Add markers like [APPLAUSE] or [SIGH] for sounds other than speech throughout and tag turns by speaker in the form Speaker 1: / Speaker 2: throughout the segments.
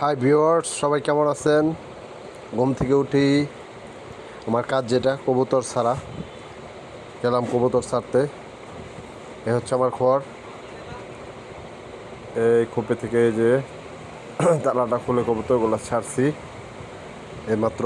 Speaker 1: Hi viewers সবাই কেমন আছেন? ঘুম থেকে উঠি। আমার কাজ যেটা, কবুতর ছাড়া। গেলাম কবুতর ছাড়তে। এ হচ্ছে আমার খড়। এই খোপে থেকে যে [CLEARS THROAT] তালাটা খুলে কবুতরগুলো ছাড়ছি। এইমাত্র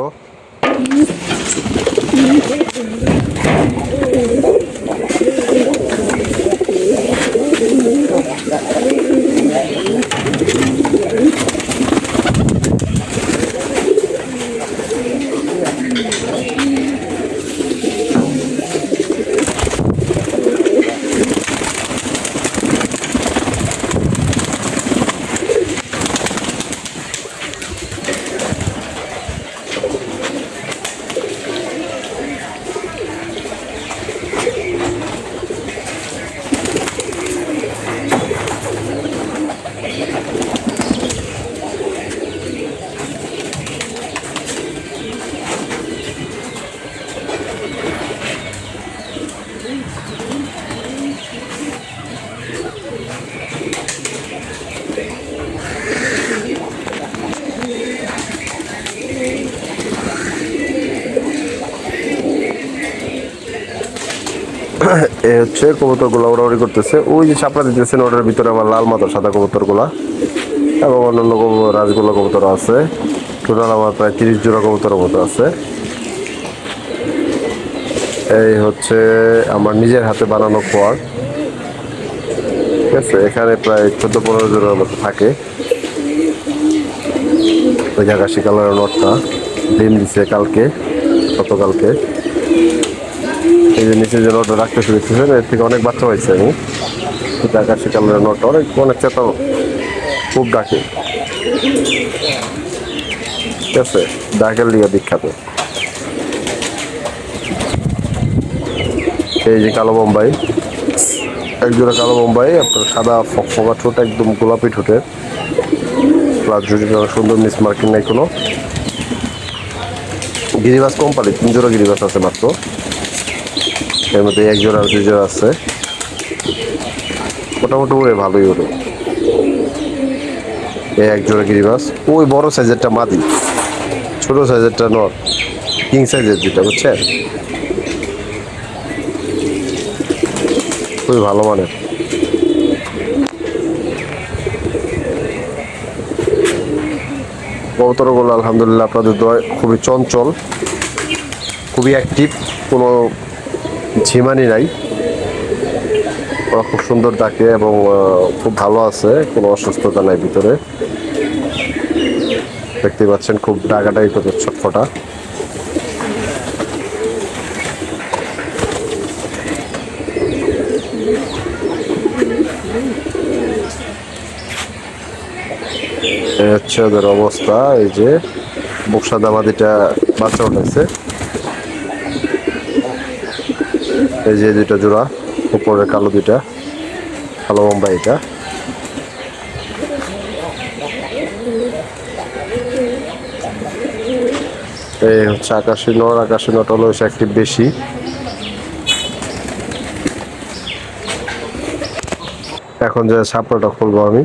Speaker 1: [COUGHS] এ হচ্ছে কবুতরগুলো ওড়াউড়ি করতেছে। ওই যে চাপড়া দিতেছেন ওটার ভিতরে আমার লাল মাথার সাদা কবুতরগুলা এবং অন্যান্য রাজগুলো কবুতর আছে। টোটাল আমার প্রায় তিরিশ জোড়া কবুতরের মতো আছে। এই হচ্ছে আমার নিজের হাতে বানানো খোয়ার ঠিক আছে, এখানে প্রায় চোদ্দ পনেরো জোড়ার মতো থাকে। ওই আকাশি কালারের নটটা ডিম দিছে কালকে, গতকালকে। এই যে নিচে যে নটটা রাখতে শুরু শুরুতেছেন এর থেকে অনেক বাচ্চা হয়েছে আমি। আকাশি কালারের নটটা অনেক অনেক চেতাও খুব ডাকে। ঠিক আছে, ডাকের লিগে বিখ্যাত। এই যে কালো বোম্বাই একজোড়া কালো বোম্বাই, আপনার সাদা ফকফকা ঠোঁট, একদম গোলাপি ঠোঁটের। প্লাস জুটিটা সুন্দর মিস মার্কিং নাই কোনো। গিরিবাস কোম্পানি তিন জোড়া গিরিবাস আছে মাত্র। এর মধ্যে এক জোড়া, দুই জোড়া আছে। মোটামুটি উড়ে ভালোই উড়ে। এই এক জোড়া গিরিবাস ওই বড় সাইজেরটা মাদি। ছোট সাইজেরটা নর। কিং সাইজের যেটা বুঝছেন? খুবই ভালো মানের। কবুতরগুলো আলহামদুলিল্লাহ। আপনাদের দয় খুবই চঞ্চল, খুবই অ্যাক্টিভ কোনো ঝিমানি নাই। ওরা খুব সুন্দর ডাকে এবং খুব ভালো আছে, কোনো অসুস্থতা নাই ভিতরে। দেখতে পাচ্ছেন খুব ডাকাটাই করতে ছটফটা। হচ্ছে ওদের অবস্থা, এই যে বক্সা দামাদিটা বাচ্চা উঠেছে এই যে দুইটা জোড়া, উপরে কালো দুইটা, কালো বোম্বাই এটা। এই হচ্ছে আকাশি নর, আকাশি নট হলো একটি বেশি। এখন যে ছাপড়াটা খুলবো আমি।